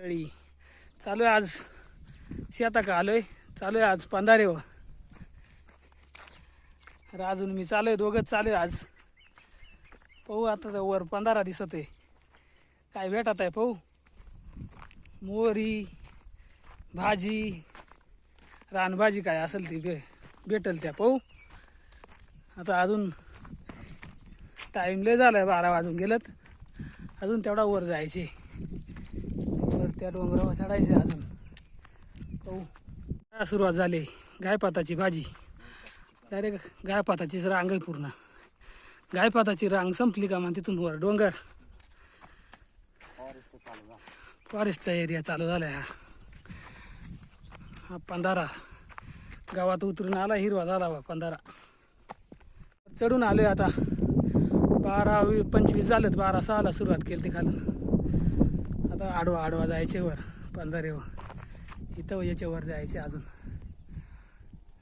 तळी चालू आहे आज. शेता का आलोय. चालू आहे आज पंधारे व अजून मी चालू आहे दोघंच चालू आहे आज. पाहू आता तर वर पंधारा दिसत आहे. काय भेटत आहे पाहू? मोहरी भाजी रानभाजी काय असेल ती भे भेटेल त्या पाहू. आता अजून टाईम लय झाला आहे बारा वाजून गेलत. अजून तेवढा वर जायचे. त्या डोंगरावर चढायचं अजून. पाहू. काय सुरुवात झाली? गायपाताची भाजी. डायरेक्ट गायपाताचीच रांग आहे पूर्ण. गायपाताची रांग संपली का मग तिथून वर? डोंगर. फॉरेस्टचा एरिया चालू झाला हा. हा पंधारा. गावात उतरून आला हिरवा झाला बा पंधारा. चढून आलोय आता. बारा पंचवीस झालेत. बारा सहाला सुरुवात केली ती खालून. आता आडवा आडवा जायचे वर पंधरेवर इथं याच्यावर जायचे अजून.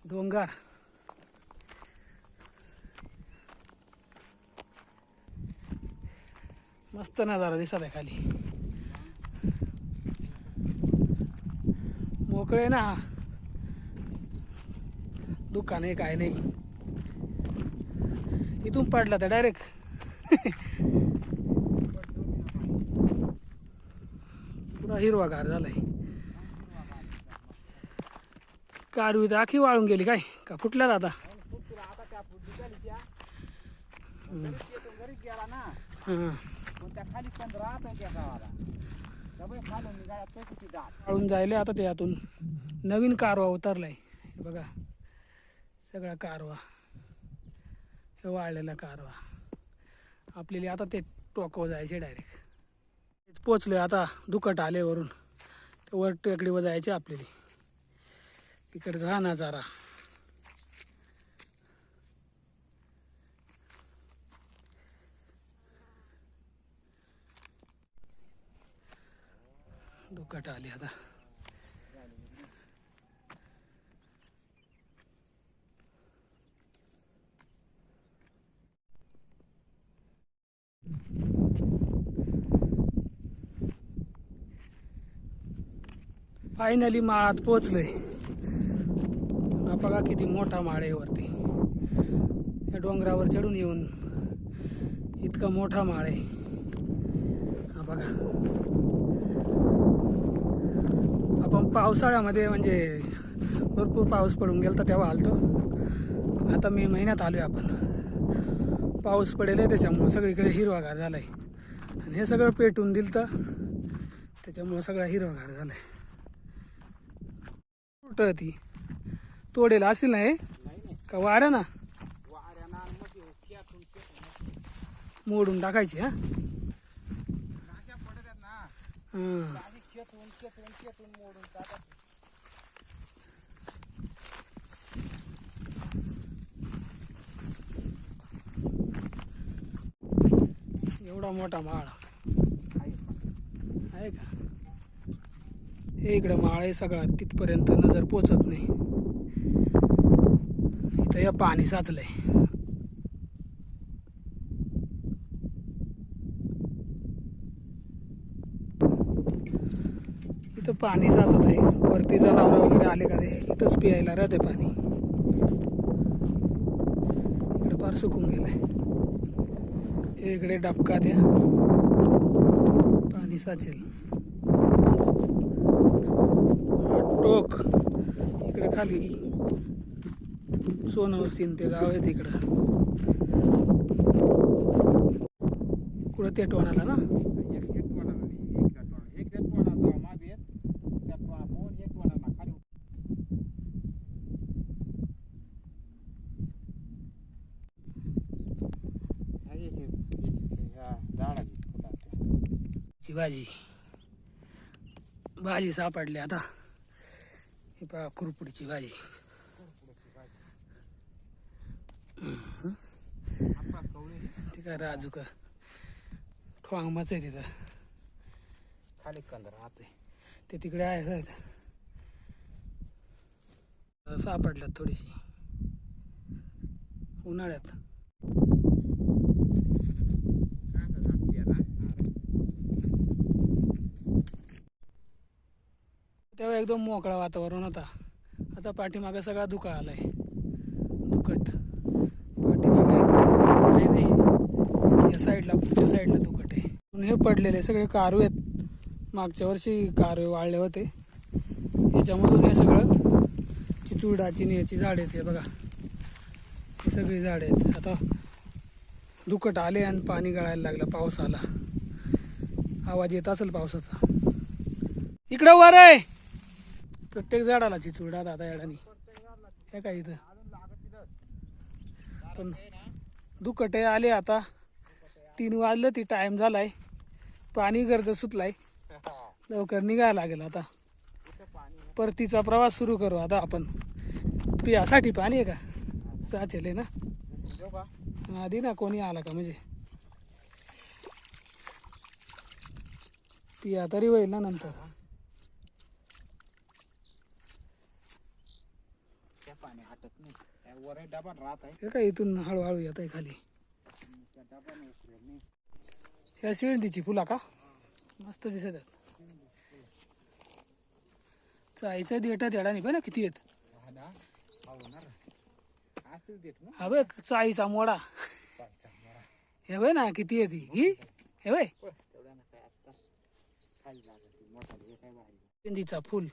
डोंगर. मस्त नजारा दिसत आहे खाली. मोकळे ना. दुकान आहे काय नाही. इथून पडला तर डायरेक्ट पुरा हिरवागार झालाय. कारवी तर आखी वाळून गेली काय? का फुटल्यात आता? हां. वाळून जायले आता ते यातून नवीन कारवा उतरलाय. बघा. सगळा कारवा. हे वाळलेला कारवा. आपल्याला आता ते टोकावर जायचे डायरेक्ट पोचलो आता दुकट आले वरून. ते वर टेकडीवर जायचे आपल्याला. तिकडचा हा नजारा दुकट आली आता. फायनली माळात पोचलोय बघा किती मोठा माळ आहे वरती. या डोंगरावर चढून येऊन इतका मोठा माळ आहे. हा बघा. आपण पावसाळ्यामध्ये म्हणजे भरपूर पाऊस पडून गेला तर तेव्हा आलतो. आता मे महिन्यात आलोय आपण. पाऊस पडेल आहे त्याच्यामुळं सगळीकडे हिरवागार झालाय. आणि हे सगळं पेटून दिलं तर त्याच्यामुळं सगळा हिरवागार झालाय. कुठं ती तोडेल असेल ना हे? का वाऱ्या ना? मोडून टाकायची हा. एवढा मोठा माळ. आहे का? हे इकडं माळ आहे सगळा. तिथपर्यंत नजर पोचत नाही. इथं या पाणी साचलंय. इथं पाणी साचत आहे. वरती जनावर वगैरे आले का ते इथंच पियायला राहते पाणी. इकडे फार सुकून गेलंय. हे इकडे डबका द्या. पाणी साचेल हा टोक इकडे खाली. सोनव ते गाव आहे तिकडं. कुठं ते टोनाला ना ची भाजी भाजी सापडली आता. ही पहा खुरपुडीची भाजी ठीक आहे राजू का आहे तिथं खाली कंदर आत ते तिकडे आहे सापडल्यात थोडीशी उन्हाळ्यात तेव्हा एकदम मोकळा वातावरण होता. आता पाठीमागं सगळा धुका आहे दुखट पाठीमागे काही नाही. या साईडला पुढच्या साईडला दुखट आहे. हे पडलेले सगळे कारवे आहेत. मागच्या वर्षी कारवे वाळले होते. याच्यामधून हे सगळं चिचुडाची नेची झाड आहेत हे बघा. ही सगळी झाडं आहेत. आता दुकट आले आणि पाणी गळायला लागलं. पाऊस आला. आवाज येत असेल पावसाचा. इकडं वर आहे. प्रत्येक झाडाला चिचुडा दादा याडानी. हे काय इथं? पण दुकटे आले आता. तीन वाजलं ती टाइम झालाय. पाणी गरज सुटलाय. लवकर निघायला लागेल आता. परतीचा प्रवास सुरू करू आता आपण. पियासाठी पाणी आहे का? साचेल आहे ना? आधी ना कोणी आला का म्हणजे? पिया तरी होईल ना नंतर त्या पाणी हटत नाही त्या वर डबा राहत आहे हे काय इथून हळूहळू येत आहे खाली. त्या डबा उचलत नाही ह्या शिळंदीची फुला का? मस्त दिसत आहेत. देटा देठात येडा नाही ना किती येत हा ना हा होणार देत ना हा बघ चाईचा मोडा. पायचा हे बघ ना किती येत ही? घी हे? बघ होय, आजचा खाली लागत मोठा हे काय भारी फुल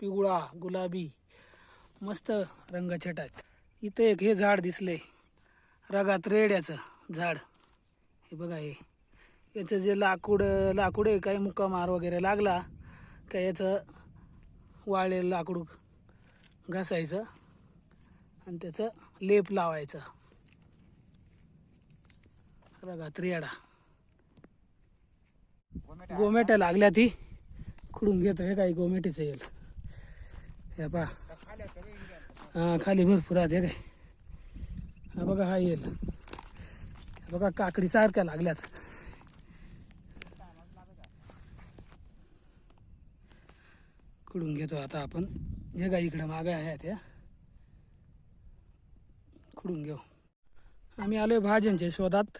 पिवळा गुलाबी मस्त रंग आहेत. इथं एक हे झाड दिसले रगात रेड्याचं झाड. हे बघा हे. याचं जे लाकूड लाकूड आहे काही मुक्कामार वगैरे लागला का याचं वाळलेलं लाकूड घासायचं आणि त्याचं लेप लावायचा. रगात रेडा. गोमेट्या लागल्या ती. खुडून घेतो हे काही गोमेटीचं येईल. हे पा हा खाली भरपूर आहेत हे काय हा बघा हा येईल. बघा काकडी सारख्या लागल्यात. कडून घेतो आता आपण. हे गा इकडे मागे आहेत त्या. खुडून घेऊ. आम्ही आलोय भाज्यांच्या शोधात.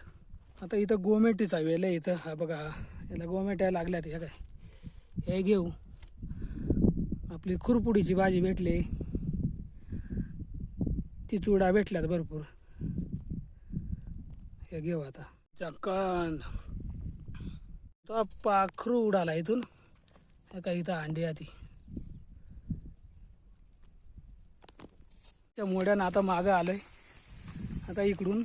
आता इथं गोमेटीचा वेल आहे इथं. हा बघा याला गोमेट्या लागल्यात ह्या काय. हे घेऊ. आपली खुरपुडीची भाजी भेटली. चिचुडा भेटल्यात भरपूर. हे घेऊ आता. चक्कन तो पाखरू उडाला इथून. काही इथं अंडी आधी त्या मोड्यानं आता मागं आलंय. आता इकडून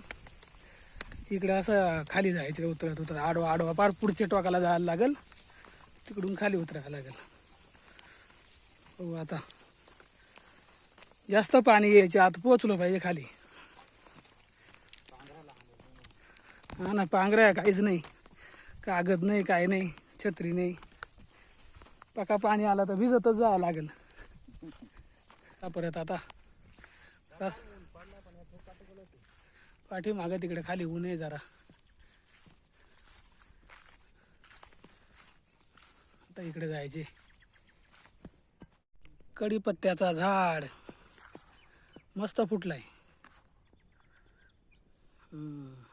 इकडं असं खाली जायचं उतरत उतरत. आडवा आडवा पार पुढच्या टोकाला जायला लागेल. तिकडून खाली उतरायला लागेल. हो आता. जास्त पाणी यायच्या आत पोचलो पाहिजे खाली. हा ना पांघऱ्या काहीच नाही. कागद नाही काय नाही छत्री नाही. पका पाणी आला तर भिजतच जावं लागेल. परत आता. पाठी मागं तिकडे खाली ऊन आहे जरा. आता इकडे जायचे. कढीपत्त्याचा झाड. मस्त फुटलाय. आहे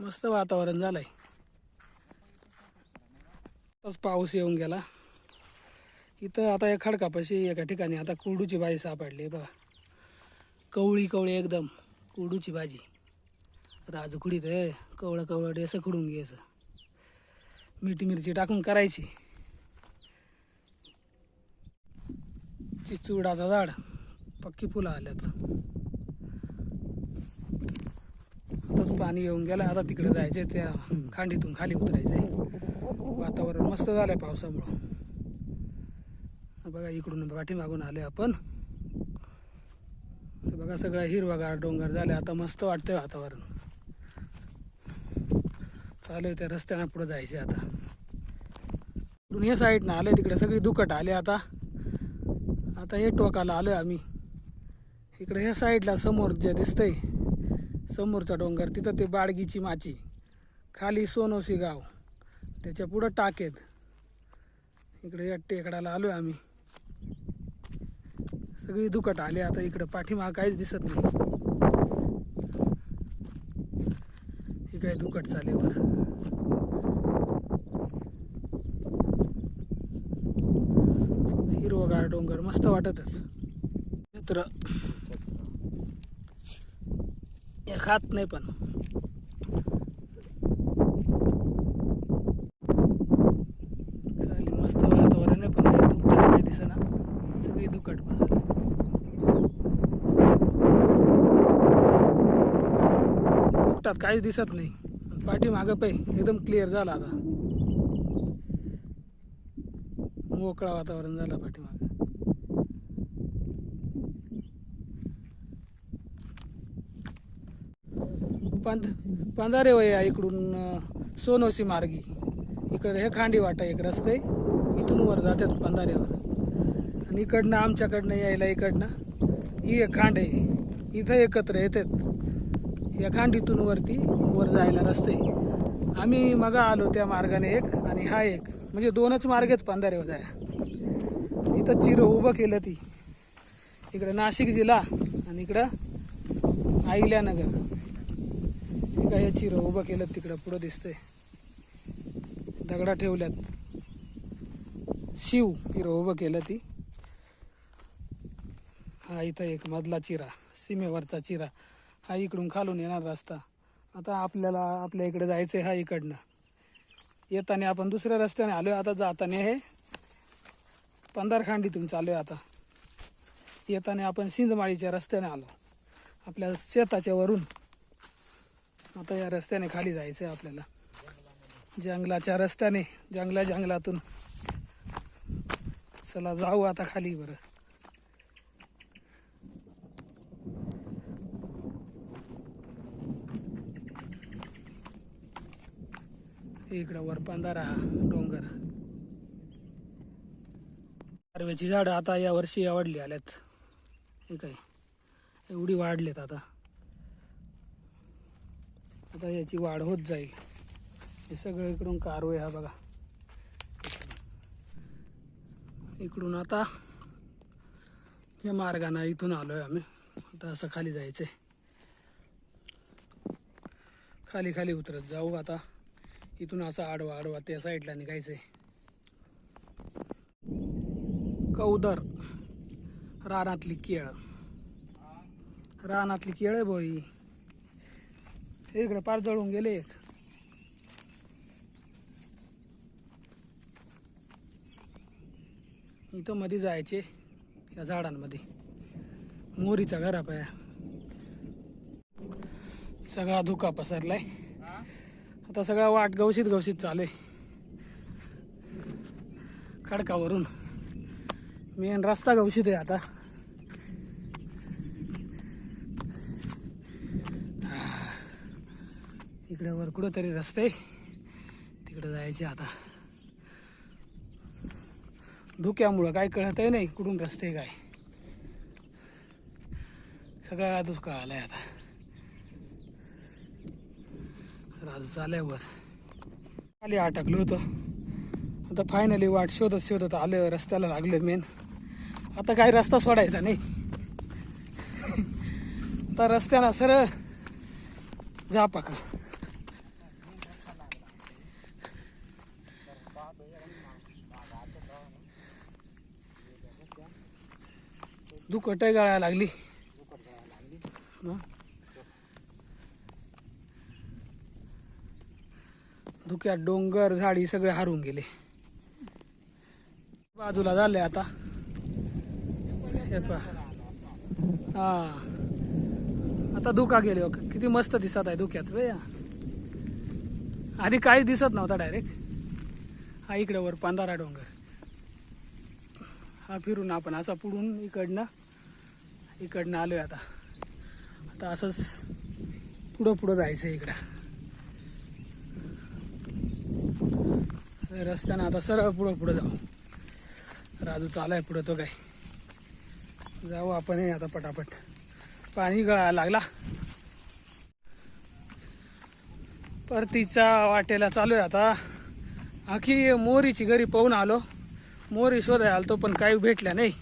मस्त वातावरण झालंय. आताच पाऊस येऊन गेला. इथं आता या खडकापाशी एका ठिकाणी आता कुरडूची भाजी सापडली बघा. कवळी कवळी एकदम कुरडूची भाजी. राजखुडी रे कवळं कवळं असं खुडून घ्यायचं मिठी मिरची टाकून करायची. चिचुडाचं झाड पक्की फुलं आल्यात. आताच पाणी येऊन गेलं आता तिकडे जायचंय त्या खांडीतून खाली उतरायचंय. वातावरण मस्त झालंय पावसामुळं. बघा इकडून पाठीमागून आले आपण. बघा सगळं हिरवागार डोंगर झाले आता मस्त वाटतंय वातावरण. चालू त्या रस्त्यानं पुढे जायचे आता. इकडून हे साईडनं आले तिकडे सगळी दुकट आले आता. आता हे टोकाला आलोय आम्ही. इकडे ह्या साईडला समोर जे दिसतंय समोरचा डोंगर तिथं ते बाळगीची माची. खाली सोनोशी गाव. त्याच्या पुढं टाकेत. इकडे या टेकडाला आलोय आम्ही. सगळी दुकट आली आता इकडं. पाठीमाग काहीच दिसत नाही. काय दुकट चालेवर हिरवगार डोंगर मस्त वाटतच. क्षेत्र हे खात नाही पण खाली मस्त वातावरण आहे पण काही दुकट काही दिसेना सगळी दुकट बघा दुकटात काहीच दिसत नाही. पाठीमागं पै एकदम क्लिअर झाला आता. मोकळा वातावरण झालं पाठीमागं. पंध पंधारे वया इकडून सोनोसी सोनोशी मार्गी. इकडे हे खांडी वाटा एक रस्ते इथून वर जातात पंधाऱ्यावर आणि इकडनं आमच्याकडनं यायला इकडनं ही एक खांड आहे. इथं एकत्र येतात. या खांडीतून वरती वर जायला रस्ते. आम्ही मग आलो त्या मार्गाने एक आणि हा एक. म्हणजे दोनच मार्ग आहेत पंधाऱ्यावर जाया. इथं चिरं उभं केलं ती. इकडं नाशिक जिल्हा आणि इकडं आईल्यानगर हे काय हे चिरं उभं केलं तिकडं पुढं दिसतंय. दगडा ठेवल्यात. शिव चिरं उभं केलं ती. हा इथं एक मधला चिरा सीमेवरचा चिरा. हा इकडून खालून येणार रस्ता. आता आपल्याला आपल्या इकडे जायचं आहे हा इकडनं. येताना आपण दुसऱ्या रस्त्याने आलो आता जाताना हे पंधारखांडीतून चालू आहे आता. येताना आपण सिंधमाळीच्या रस्त्याने आलो. आपल्या शेताच्या वरून. आता या रस्त्याने खाली जायचं आहे आपल्याला. जंगलाच्या रस्त्याने जंगला जंगलातून. चला जाऊ आता खाली बरं. इकडं वरपांधारा हा डोंगर. कारव्याची झाडं आता या वर्षी आवडली आल्यात. हे काय? एवढी वाढलेत आता. आता याची वाढ होत जाईल. हे सगळं इकडून कारवे हा बघा. इकडून आता या मार्गाने इथून आलोय आम्ही. आता असं खाली जायचंय. खाली खाली उतरत जाऊ आता. इथून असं आडवा आडवा त्या साईडला निघायचंय. कौदर रानातली केळ. रानातली केळ आहे भाई. इकडे पार जळून गेले एक इथं मध्ये जायचे या झाडांमध्ये. मोरीचा घरा पाया सगळा धुका पसरलाय. आता सगळा वाट गवशीत गवशीत चालू आहे. खडकावरून. मेन रस्ता गवशीत आहे आता. इकडे वर कुठं तरी रस्ते तिकडे जायचे आता. धुक्यामुळं काय कळतही नाही कुठून रस्ते काय. सगळा धुका आलाय आता. राज झाल्यावर. खाली अटकलो होतो. आता फायनली वाट शोधत शोधत आलं रस्त्याला लागलो मेन आता काही रस्ता सोडायचा नाही. आता रस्त्याला सरळ जा पका दुखट गळायला लागली. धुक्यात डोंगर झाडी सगळे हारून गेले. बाजूला झाले आता. हे पहा. हा. आता धुका गेले हो. किती मस्त दिसत आहे धुक्यात वया आधी काही दिसत नव्हता डायरेक्ट हा इकडे वर पांधारा डोंगर. हा फिरून आपण असा पुढून इकडनं इकडनं आलोय आता. आता असंच पुढं पुढं जायचं इकडं. रस्त्यानं आता सरळ पुढं पुढं जाऊ. राजू चालाय पुढं तो काय. जाऊ आपण हे आता पटापट. पाणी गळायला लागला. परतीच्या वाटेला चालू आहे आता. आखी मोरीची घरी पाहून आलो. मोरी शोधाय आलो पण काही भेटल्या नाही.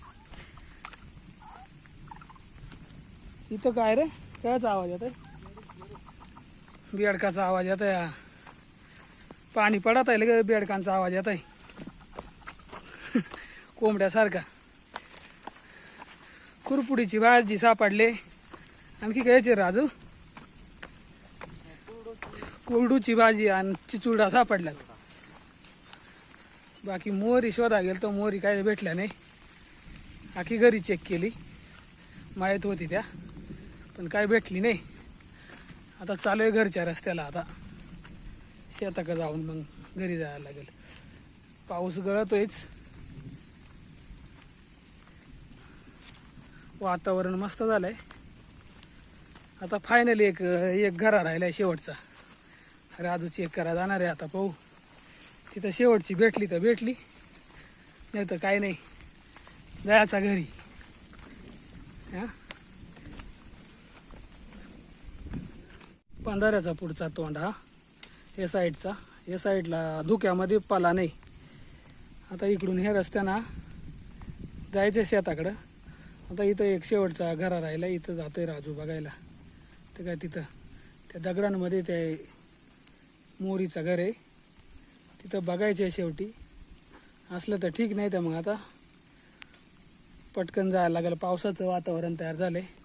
इथं काय रे? कायचा आवाज येत बेडकाचा आवाज येत आहे पाणी पडत आहे लगे बेडकांचा आवाज येत आहे कोंबड्यासारखा. कुरपुडीची भाजी सापडले. आणखी घ्यायचे राजू? कोरडूची भाजी आणि चिचुडा सापडल्यात. बाकी मोहरी शोधा गेल तर मोहरी काय भेटल्या नाही. आखी घरी चेक केली. माहीत होती त्या पण काय भेटली नाही. आता चालू आहे घरच्या रस्त्याला आता. शेताकडे जाऊन मग घरी जायला लागेल. पाऊस गळतोयच. वातावरण मस्त झालंय. आता फायनली एक एक घरा राहिलाय शेवटचा. राजू चेक करा जाणार आहे आता पाहू. तिथं शेवटची भेटली तर भेटली. नाही तर काय नाही. जायचा घरी. हां? पंधराचा पुढचा तोंड हा? या साईडचा. या साईडला धुक्यामध्ये पाला नाही. आता इकडून हे रस्त्यानं जायचं शेताकडं. आता इथं एक शेवटचा घरा राहिला. इथं जातोय राजू बघायला. ते काय तिथं त्या दगडांमध्ये ते मोरीचं घर आहे. तिथं बघायचं आहे शेवटी. असलं तर ठीक नाही तर मग आता पटकन जायला लागेल. पावसाचं वातावरण तयार झालं आहे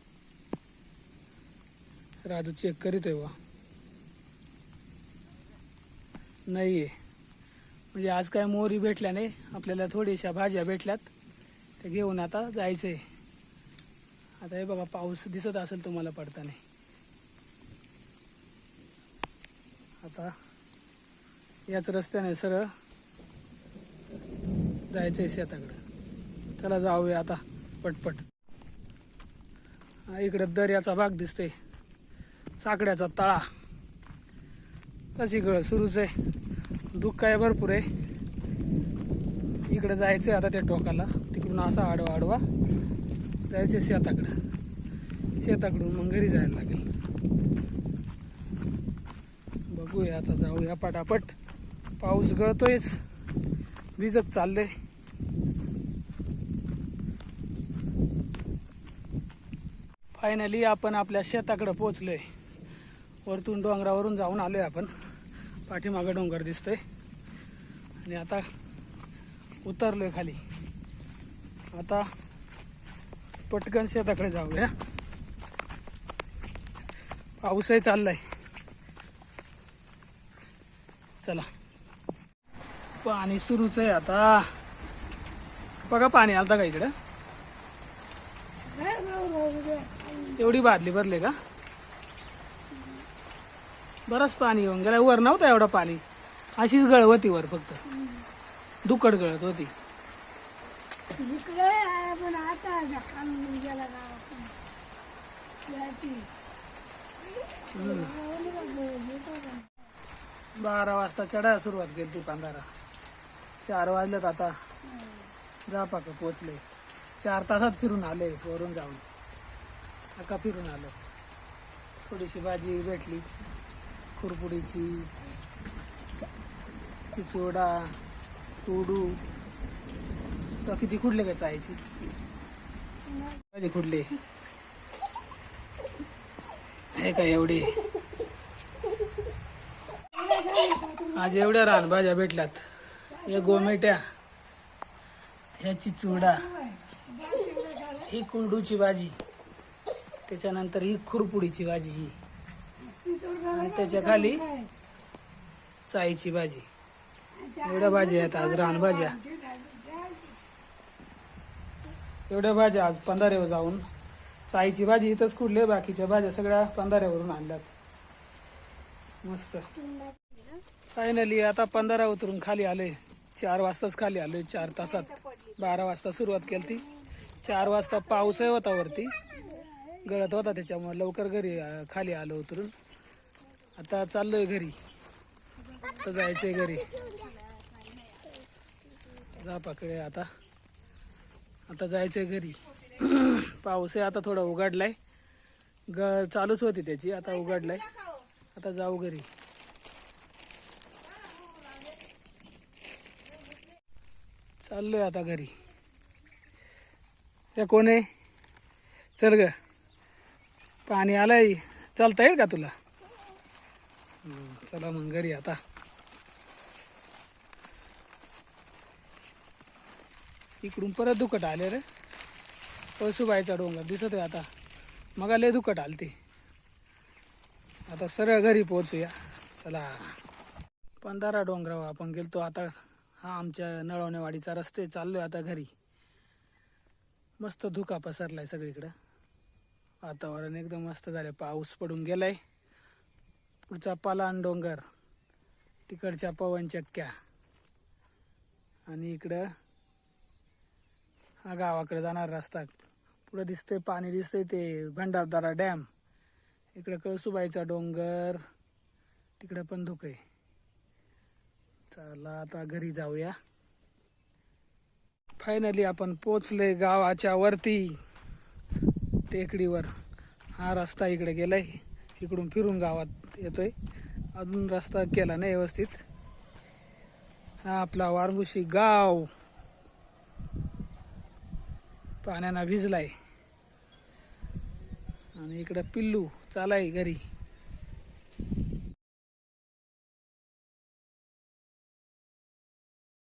राजू चेक करीतोय वा नाही आहे म्हणजे आज काय मोहरी भेटल्या नाही आपल्याला थोड्याशा भाज्या भेटल्यात त्या घेऊन आता जायचं आहे आता हे बघा पाऊस दिसत असेल तुम्हाला पडताना. आता याच रस्त्याने सरळ जायचं आहे शेताकडं. चला जाऊया आता पटपट. इकडं दर्याचा भाग दिसतोय. साकड्याचा तळा. तशी गळ सुरूच आहे. दुःख काय भरपूर आहे. इकडे जायचं आता त्या टोकाला. तिकडून असा आडवा आडवा जायचं शेताकडं. शेताकडून मग घरी जायला लागेल. बघूया आता जाऊया पटापट. पाऊस गळतोयच. भिजत चाललंय. फायनली आपण आपल्या शेताकडे पोचलोय. वरतून डोंगरावरून जाऊन आलोय आपण. पाठीमागं डोंगर दिसतंय. आणि आता उतरलोय खाली. आता पटकन शेताकडे जाऊया. पाऊसही चाललाय. चला. पाणी सुरूच आहे आता. बघा पाणी आलता का इकडं? एवढी बादली भरले का? बरंच पाणी येऊन गेला. वर नव्हतं एवढं पाणी. अशीच गळ होती वर फक्त. दुकड गळत होती. बारा वाजता चढायला सुरुवात केली दुकानदारा. चार वाजल्यात आता. जापाक पोचले. चार तासात फिरून आले वरून जाऊन. आता फिरून आलो. थोडीशी भाजी भेटली. खुरपुडीची चिचोडा तुडू तर किती खुडले काय चायची भाजी खुडली? हे काय एवढे? आज एवढ्या रानभाज्या भेटल्यात. हे गोमेट्या ह्या चुडा ही कुंडूची भाजी. त्याच्यानंतर ही खुरपुडीची भाजी ही. आणि त्याच्याखाली चायची भाजी. एवढ्या भाज्या आहेत आज रानभाज्या एवढ्या भाज्या आज पंधाऱ्यावर जाऊन. चायची भाजी इथंच खुडले बाकीच्या भाज्या सगळ्या पंधाऱ्यावरून आणल्यात. मस्त. फायनली आता पंधरा उतरून खाली आले चार वाजताच खाली आलोय चार तासात. बारा वाजता सुरुवात केली ती चार वाजता पाऊसही होता वरती. गळत होता त्याच्यामुळे लवकर घरी खाली आलो उतरून. आता चाललोय घरी. आता जायचंय घरी. जा पाकडे आता. आता जायचंय घरी. पाऊसही आता थोडा उघडलाय. ग चालूच होती त्याची आता उघडलाय. आता जाऊ घरी. चाललोय आता घरी. त्या कोण आहे? चल ग. पाणी आलंय. चालता येईल का तुला? चला मग घरी आता. इकडून परत दुखट आले रे. पळसुबाईचा डोंगर दिसत आहे आता. मग लय दुखट आलते. आता सरळ घरी पोहोचूया. चला. पंधारा डोंगरावर आपण गेलतो आता. हा आमच्या नळवणेवाडीचा रस्ते चाललोय आता घरी. मस्त धुका पसरलाय सगळीकडं. वातावरण एकदम मस्त झालं पाऊस पडून गेलाय. पुढचा पालान डोंगर तिकडच्या पवनचक्क्या आणि इकडं हा गावाकडे जाणार रस्ता. पुढं दिसतंय पाणी दिसतंय ते भंडारदारा डॅम. इकडं कळसुबाईचा डोंगर तिकडं पण धुक. आहे चला आता घरी जाऊया. फायनली आपण पोचले गावाच्या वरती टेकडीवर. हा रस्ता इकडे गेलाय इकडून फिरून गावात. येतोय. अजून रस्ता केला नाही व्यवस्थित. हा आपला वारभुशी गाव. पाण्यानं भिजलाय. आणि इकडं पिल्लू चालाय घरी.